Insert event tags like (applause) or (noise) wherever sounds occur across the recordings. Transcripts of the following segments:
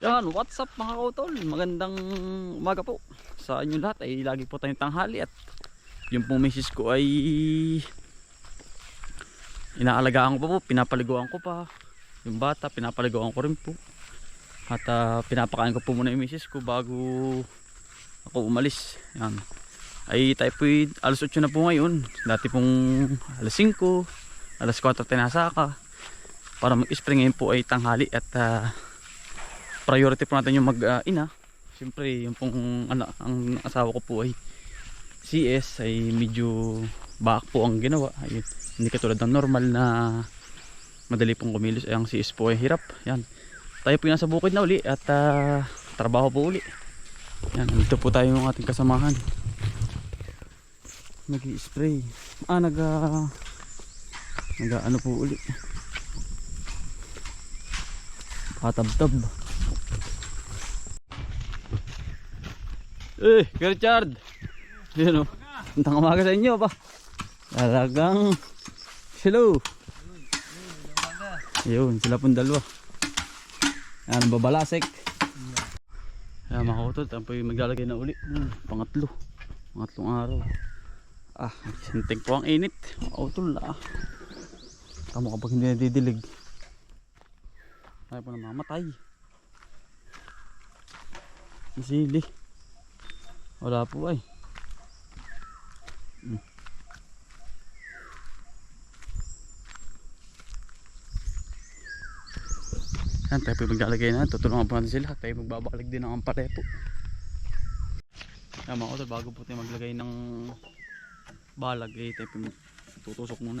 Yan, what's up mga kautol? Magandang umaga po sa inyo lahat. Ay lagi po tayong tanghali at yung pong misis ko ay inaalagaan ko po, pinapaliguan ko pa. Yung bata, pinapaliguan ko rin po. At ah, pinapakain ko po muna yung misis ko bago ako umalis. Yan. Ay tayo po alas 8 na po ngayon. Dati pong alas 5, alas 4 tinasaka. Para mag-spring ngayon po ay tanghali at ah, priority po natin yung mag-ina. Siyempre, yung pong anak, ang asawa ko po ay CS ay medyo back po ang ginawa. Ayun. Hindi katulad ng normal na madali pong kumilos. Ay, ang CS po ay hirap. Yan. Tayo po yung nasa bukid na uli at ah, trabaho po uli. Yan, dito po tayo yung ating kasamahan. nag spray Ah, nag ah, nag ano po uli. Patabtab. Eh, Richard. Yun o. Antang umaga sa inyo ba? Talagang hello. Yun, sila pong dalawa. Yan, babalasek. Yan mga po yung maglalagay na uli. Pangatlo. Pangatlong araw. Ah, sinting po ang init. Mga kutol ah. Tamo kapag hindi nadidilig. Tayo po namamatay. Ang Sili. Wala po ay. Hmm. Yan, tayo po maglalagay na. Tutulungan po natin sila. Tayo magbabalag din ng amparepo. Yan mga utol, bago po tayo maglagay ng balag, eh, tayo po tutusok muna.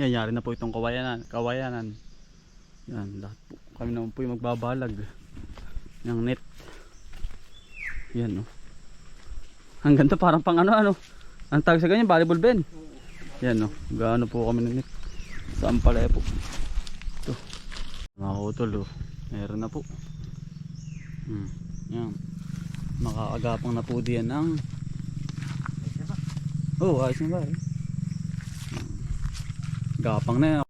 Yan, yari na po itong kawayanan. Kawayanan. Yan, lahat po. Kami naman po yung magbabalag. Yung net. Yan, no. Ang ganda parang pang ano, ano. Ang tawag sa ganyan, volleyball ben. Yan, no. Gaano po kami ng net. Saan pala po. Ito. Mga utol, oh. Meron na po. Hmm. Yan. Makaagapang na po diyan ng... Oh, ayos na ba eh. Gapang na yan.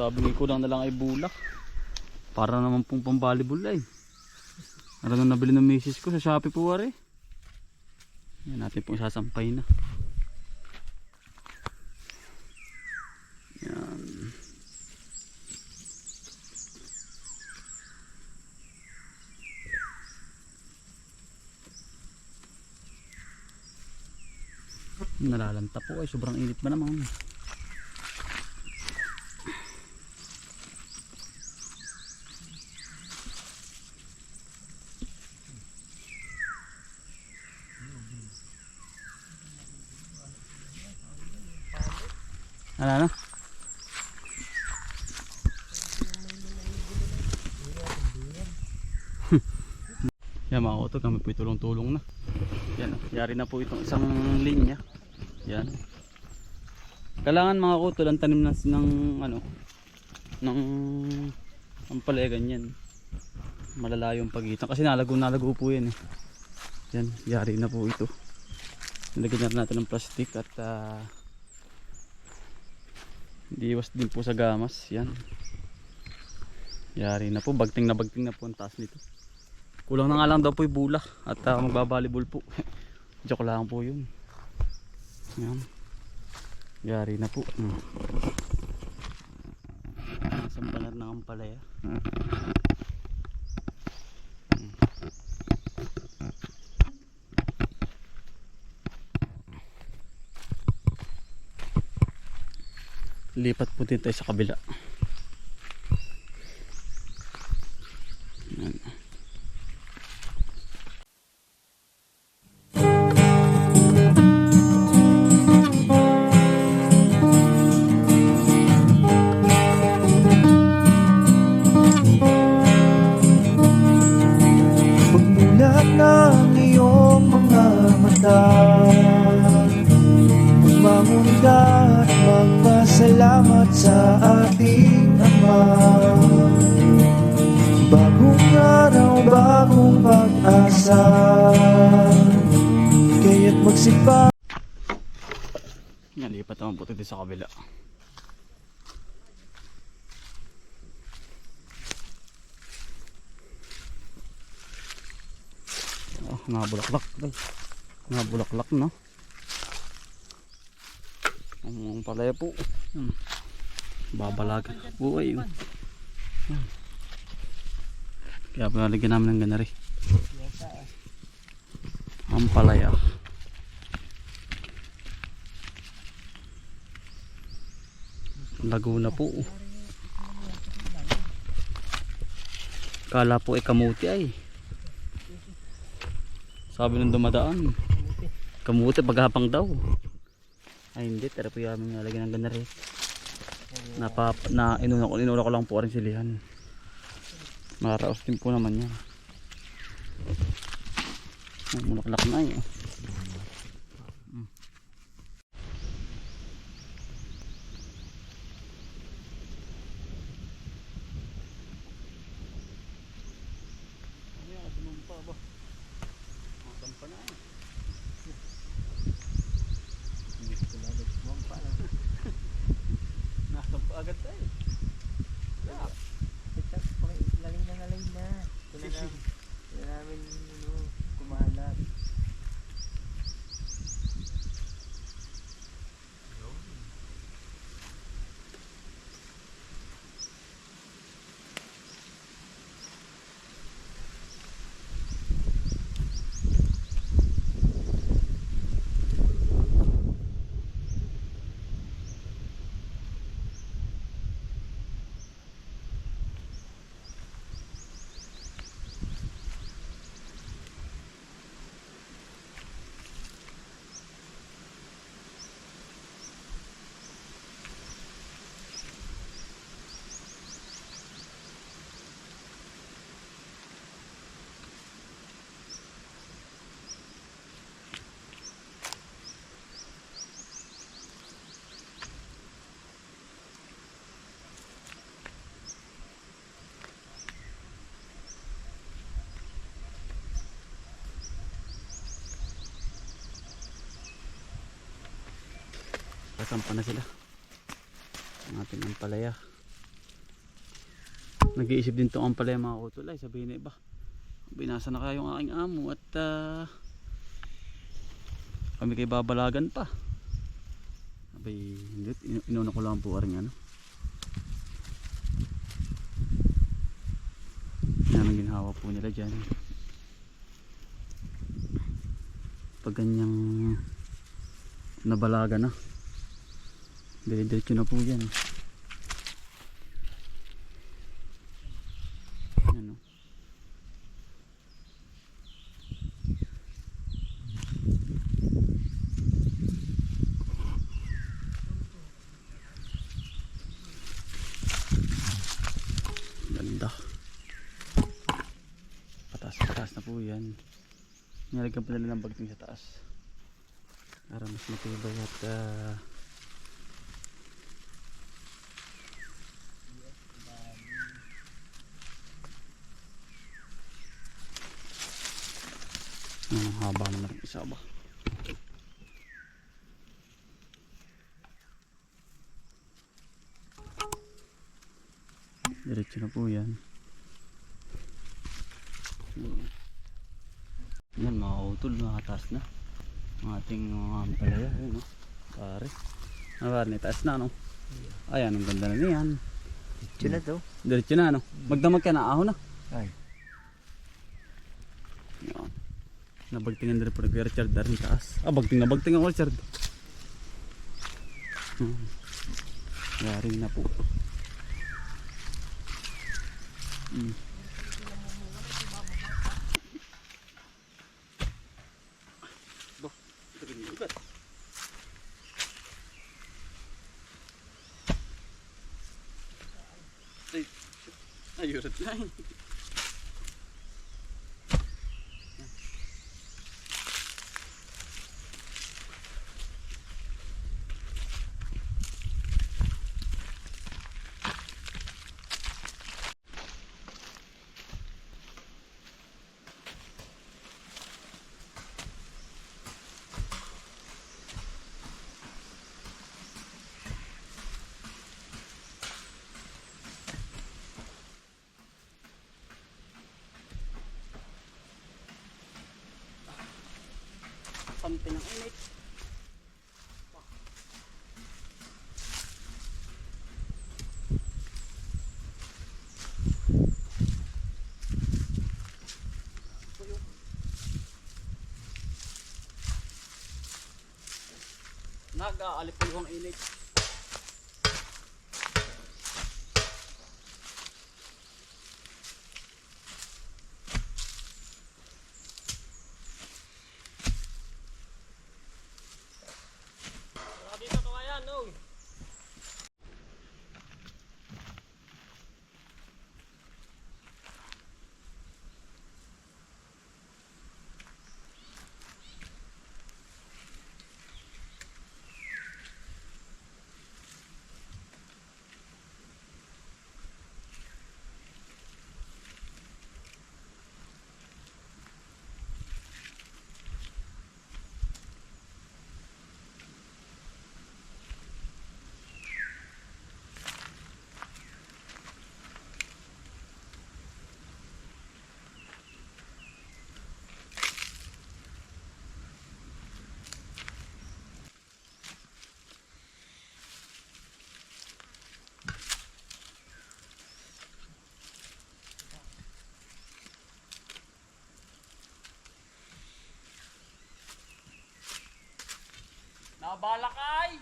Sabi ko kulang na lang ay bulak. Para naman pong pang-volleyball ay. Ano na nabili ng misis ko sa Shopee po wari. Yan natin pong sasampay na. Yan. Nalalanta po ay sobrang init ba naman. Ano na? (laughs) Yan mga auto, kami po tulong-tulong na. Yan, yari na po itong isang linya. Yan. Kailangan mga auto lang tanim na ng ano ng ang palaya ganyan. Malalayo ang pagitan kasi nalago nalago po yan eh. Yan, yari na po ito. Nilagyan na natin ng plastic at ah, hindi iwas din po sa gamas. Yan. Yari na po. Bagting na bagting na po ang taas nito. Kulang na nga lang daw po yung bulak at uh, magbabalibol po. (laughs) Joke lang po yun. Yan. Yari na po. Hmm. Nasaan pala na ang palaya? Lipat po din tayo sa kabila. Magpasalamat sa ating Ama Bagong araw, bagong pag-asa Kaya't magsipa Yan, lipat naman po tayo sa kabila. Oh, nabulaklak. Ay, Nabulaklak no. Ang palaya po. Hmm. Babalagan. Buhay. yun. Hmm. Kaya pinalagyan namin ng ganari. Ang palaya. Laguna po. Kala po ay kamuti ay. Sabi nung dumadaan. Kamuti paghapang daw. Ay hindi, tara po yung nalagyan ng ganari. Napa, na inuna ko, inuna ko lang po rin silihan. Maraos din po naman yan. Mulaklak na eh. Nasaan pa agad tayo? Laling na laling na. Ito na lang. Ito na namin ano, kumalat. Kasampa na sila. ang ating ampalaya. Nag-iisip din tong ampalaya mga utol ay sabihin na iba. Binasa na kayo ang aking amo at ah, kami kay babalagan pa. Abay hindi inu- inuna ko lang po aring ano. Yan ang ginhawa po nila dyan. Pag ganyang nabalaga na dire-diretso na po yan. Ano ganda. Pataas na po yan. Nilagyan pa nila ng bagting sa taas. Para mas matibay at ah, ang haba naman ng isa ba? Diretso na po yan. Yan mga utol nakataas na. Ang ating mga ampalaya ayun no? Pare. Ano pare taas na no? Ayan ang ganda na niyan. Ito na to. diretso na no? Magdamag ka na ahon na. Ay. yan nabagtingan din po nag Richard darin taas ah bagting na bagting ako Richard hmm. yari na po hmm. Ay, ayurat lang. Something ang init. Nag-aalipay ang init. Nabalakay!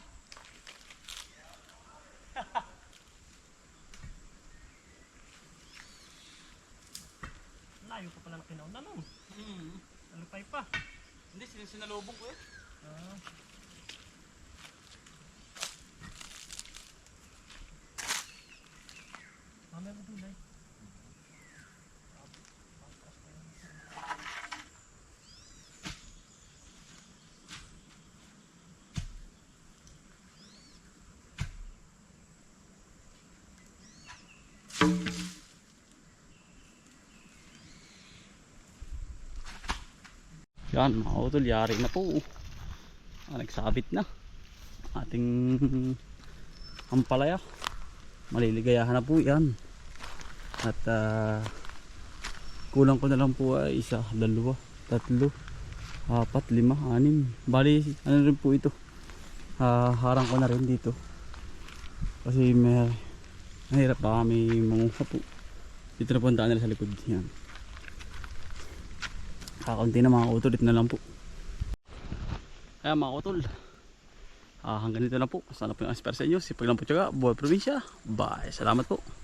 (laughs) Layo pa pala ng kinauna nun. Hmm. Alupay pa. Hindi, sin- ko eh. Ah. Mamaya mo dun, Day. Yan, mga utol, yari na po. Ah, nagsabit na. Ating (laughs) ampalaya. maliligayahan na po yan. At ah, kulang ko na lang po ay isa, dalawa, tatlo apat, lima, anim. Bali ano rin po ito? Ah, harang ko na rin dito. Kasi may mahirap baka may manguha po. Dito na daan nila sa likod. Yan kakaunti na mga utol dito na lang po. Kaya mga utol. Ah, hanggang dito na po. Sana po yung aspire sa inyo sipag lang po tiyaga. Buhay probinsya. Bye. Salamat po